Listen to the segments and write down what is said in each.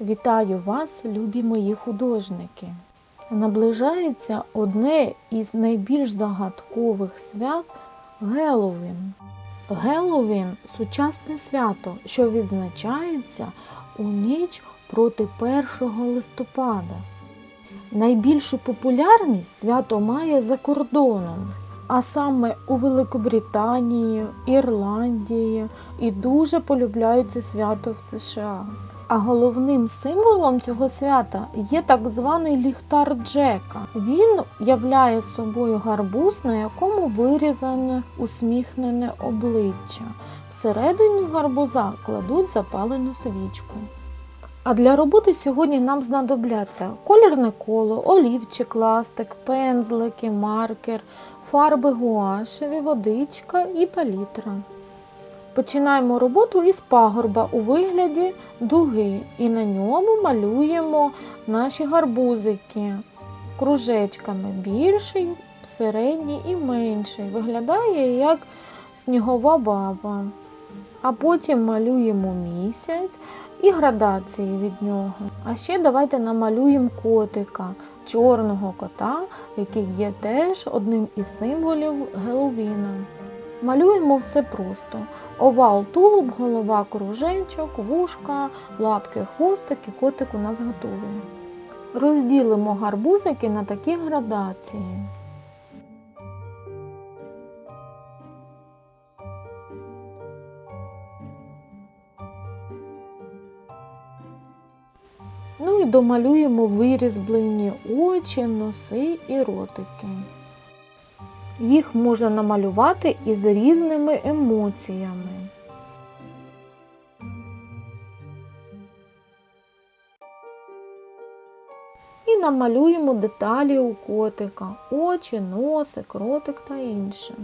Вітаю вас, любі мої художники! Наближається одне із найбільш загадкових свят Геловін. Геловін сучасне свято, що відзначається у ніч проти 1 листопада. Найбільшу популярність свято має за кордоном, а саме у Великобританії, Ірландії і дуже полюбляють це свято в США. А головним символом цього свята є так званий ліхтар Джека. Він являє собою гарбуз, на якому вирізане усміхнене обличчя. Всередину гарбуза кладуть запалену свічку. А для роботи сьогодні нам знадобляться колірне коло, олівчик, ластик, пензлики, маркер, фарби гуашеві, водичка і палітра. Починаємо роботу із пагорба у вигляді дуги і на ньому малюємо наші гарбузики кружечками більший, середній і менший. Виглядає як снігова баба. А потім малюємо місяць і градації від нього. А ще давайте намалюємо котика, чорного кота, який є теж одним із символів Геловіна. Малюємо все просто. Овал, тулуб, голова, кружечок, вушка, лапки, хвостик і котик у нас готовий. Розділимо гарбузики на такі градації. Ну і домалюємо вирізблені очі, носи і ротики. Їх можна намалювати із різними емоціями. І намалюємо деталі у котика, очі, носик, ротик та інше.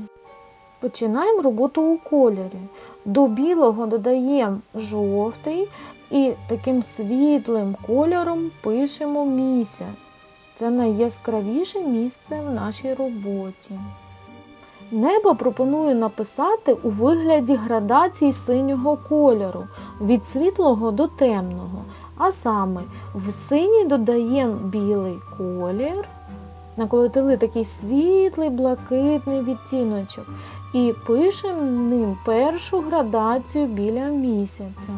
Починаємо роботу у кольорі. До білого додаємо жовтий і таким світлим кольором пишемо місяць. Це найяскравіше місце в нашій роботі. Небо пропоную написати у вигляді градації синього кольору від світлого до темного. А саме в синій додаємо білий колір, наколотили такий світлий блакитний відтіночок і пишемо ним першу градацію біля місяця.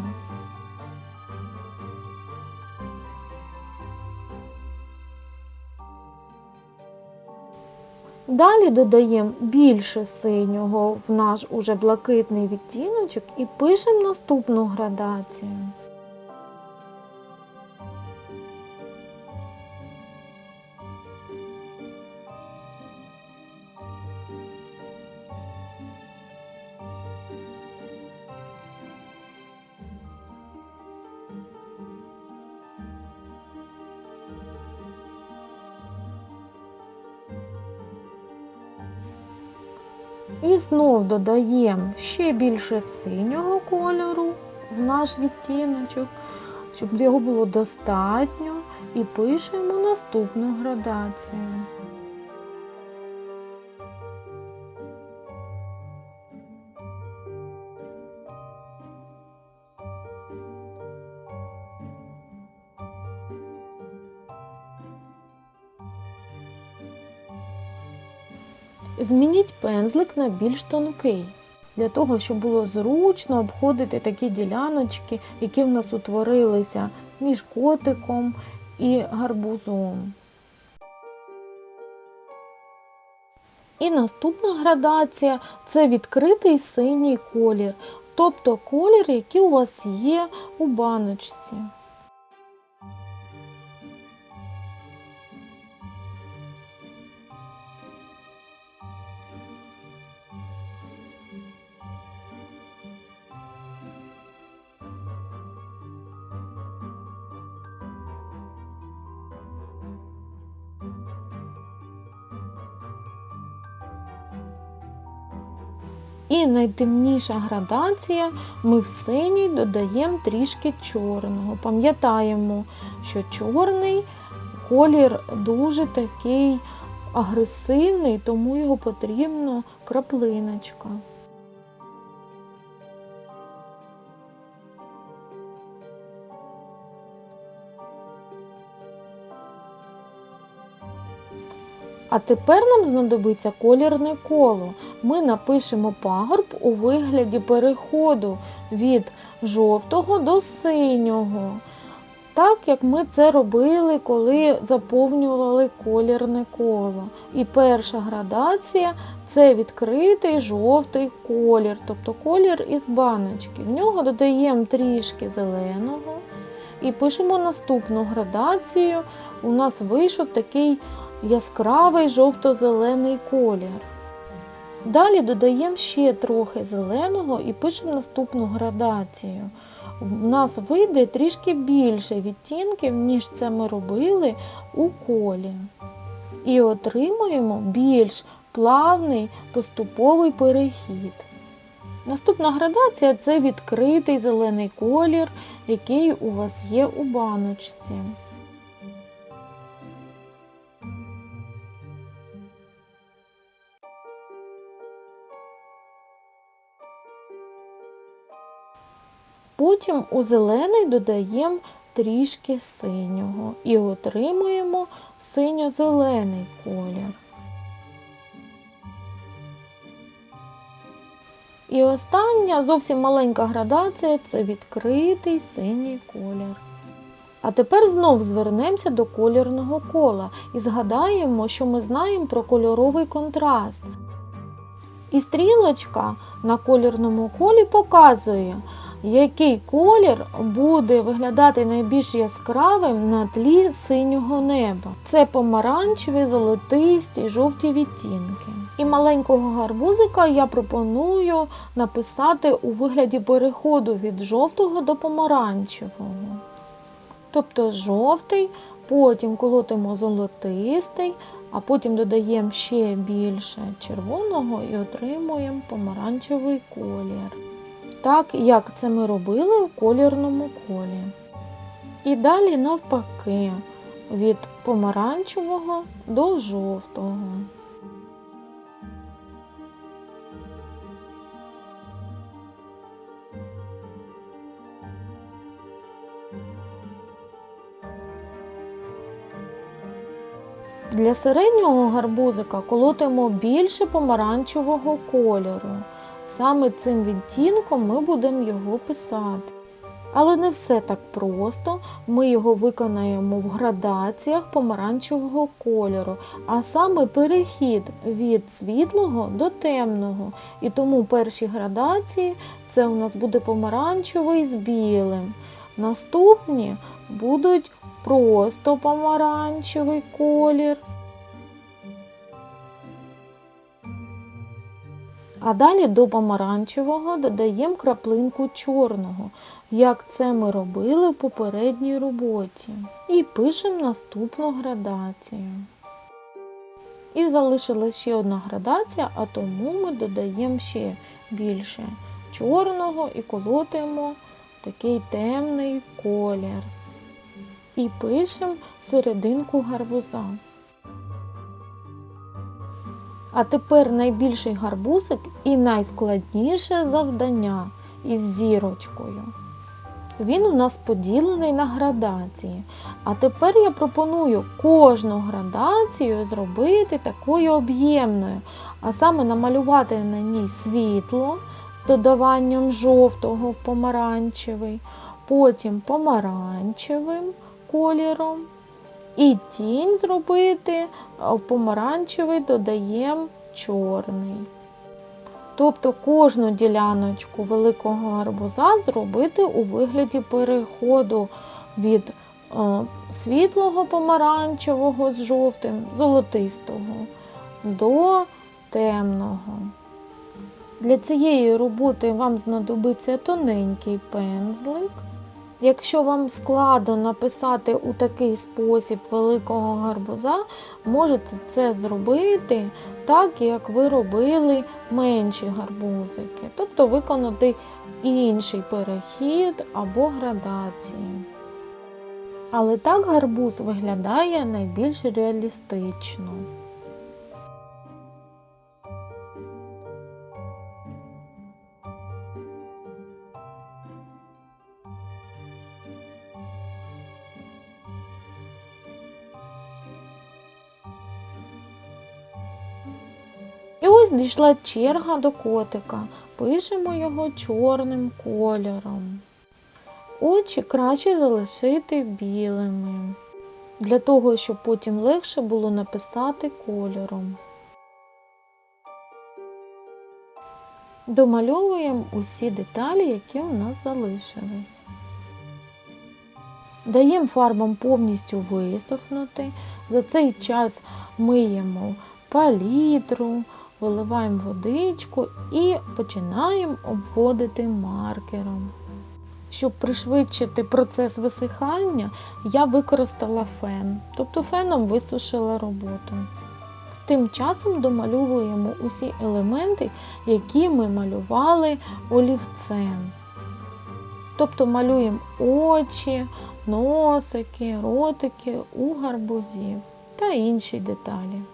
Далі додаємо більше синього в наш уже блакитний відтіночок і пишемо наступну градацію. І знов додаємо ще більше синього кольору в наш відтіночок, щоб його було достатньо, і пишемо наступну градацію. Змініть пензлик на більш тонкий, для того, щоб було зручно обходити такі діляночки, які в нас утворилися між котиком і гарбузом. І наступна градація це відкритий синій колір, тобто колір, який у вас є у баночці. І найтемніша градація ми в синій додаємо трішки чорного. Пам'ятаємо, що чорний колір дуже такий агресивний, тому його потрібно краплиночка. А тепер нам знадобиться колірне коло. Ми напишемо пагорб у вигляді переходу від жовтого до синього. Так як ми це робили, коли заповнювали колірне коло. І перша градація це відкритий жовтий колір, тобто колір із баночки. В нього додаємо трішки зеленого і пишемо наступну градацію. У нас вийшов такий яскравий жовто-зелений колір. Далі додаємо ще трохи зеленого і пишемо наступну градацію. У нас вийде трішки більше відтінків, ніж це ми робили у колі. І отримуємо більш плавний поступовий перехід. Наступна градація це відкритий зелений колір, який у вас є у баночці. Потім у зелений додаємо трішки синього і отримуємо синьо-зелений колір. І остання зовсім маленька градація це відкритий синій колір. А тепер знов звернемося до колірного кола і згадаємо, що ми знаємо про кольоровий контраст. І стрілочка на колірному колі показує, який колір буде виглядати найбільш яскравим на тлі синього неба. Це помаранчеві, золотисті, жовті відтінки. І маленького гарбузика я пропоную написати у вигляді переходу від жовтого до помаранчевого. Тобто жовтий, потім колотимо золотистий, а потім додаємо ще більше червоного і отримуємо помаранчевий колір. Так, як це ми робили в колірному колі. І далі навпаки, від помаранчевого до жовтого. Для середнього гарбузика колотимо більше помаранчевого кольору. Саме цим відтінком ми будемо його писати. Але не все так просто. Ми його виконаємо в градаціях помаранчевого кольору, а саме перехід від світлого до темного. І тому перші градації це у нас буде помаранчевий з білим. Наступні будуть просто помаранчевий колір. А далі до помаранчевого додаємо краплинку чорного, як це ми робили в попередній роботі. І пишемо наступну градацію. І залишилась ще одна градація, а тому ми додаємо ще більше чорного і колотимо такий темний колір. І пишемо серединку гарбуза. А тепер найбільший гарбузик і найскладніше завдання із зірочкою. Він у нас поділений на градації. А тепер я пропоную кожну градацію зробити такою об'ємною, а саме намалювати на ній світло з додаванням жовтого в помаранчевий, потім помаранчевим кольором. І тінь зробити помаранчевий додаємо чорний. Тобто кожну діляночку великого гарбуза зробити у вигляді переходу від е, світлого помаранчевого з жовтим, золотистого до темного. Для цієї роботи вам знадобиться тоненький пензлик. Якщо вам складно написати у такий спосіб великого гарбуза, можете це зробити так, як ви робили менші гарбузики, тобто виконати інший перехід або градації. Але так гарбуз виглядає найбільш реалістично. Дійшла черга до котика. Пишемо його чорним кольором. Очі краще залишити білими, для того, щоб потім легше було написати кольором. Домальовуємо усі деталі, які у нас залишились. Даємо фарбам повністю висохнути. За цей час миємо палітру, виливаємо водичку і починаємо обводити маркером. Щоб пришвидшити процес висихання, я використала фен, тобто феном висушила роботу. Тим часом домальовуємо усі елементи, які ми малювали олівцем. Тобто малюємо очі, носики, ротики у гарбузів та інші деталі.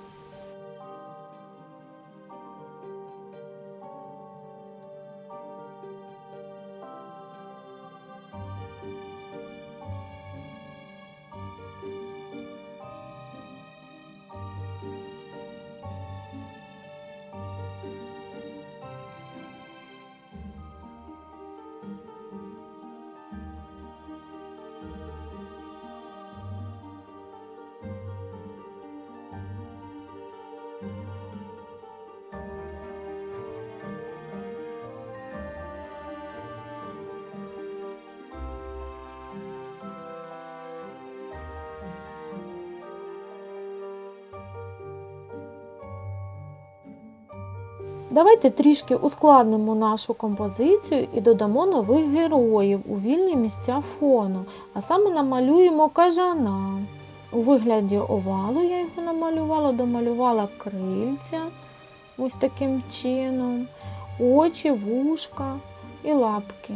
Давайте трішки ускладнимо нашу композицію і додамо нових героїв у вільні місця фону, а саме намалюємо кажана. У вигляді овалу я його намалювала, домалювала крильця ось таким чином, очі, вушка і лапки.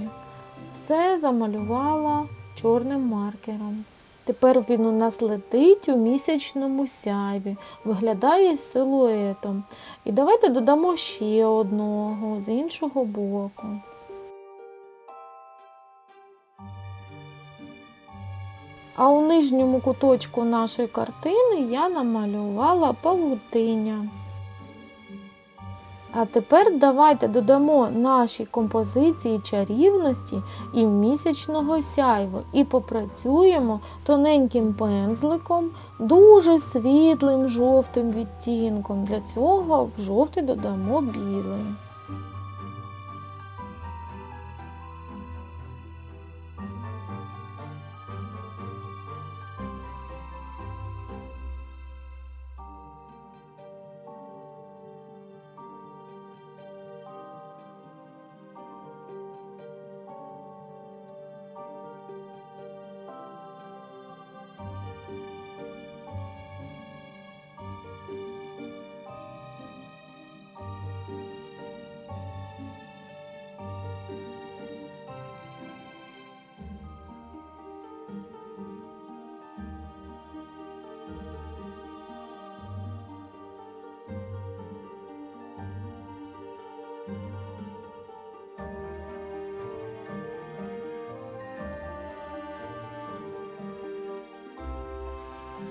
Все замалювала чорним маркером. Тепер він у нас летить у місячному сяйві, виглядає силуетом. І давайте додамо ще одного з іншого боку. А у нижньому куточку нашої картини я намалювала павутиння. А тепер давайте додамо нашій композиції чарівності і місячного сяйву і попрацюємо тоненьким пензликом, дуже світлим жовтим відтінком. Для цього в жовтий додамо білий.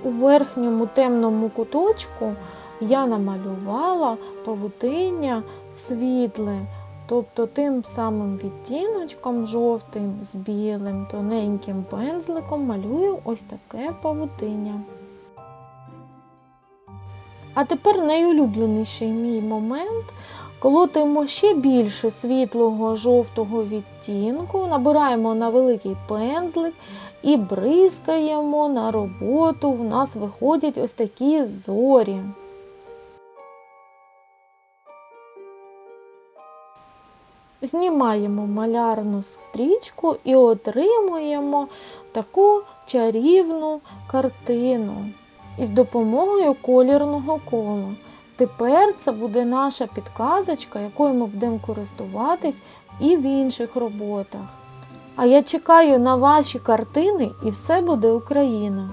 У верхньому темному куточку я намалювала павутиння світле, тобто тим самим відтіночком жовтим з білим тоненьким пензликом малюю ось таке павутиння. А тепер найулюбленіший мій момент. Колотимо ще більше світлого жовтого відтінку, набираємо на великий пензлик і бризкаємо на роботу. У нас виходять ось такі зорі. Знімаємо малярну стрічку і отримуємо таку чарівну картину із допомогою колірного кола. Тепер це буде наша підказочка, якою ми будемо користуватись і в інших роботах. А я чекаю на ваші картини і все буде Україна!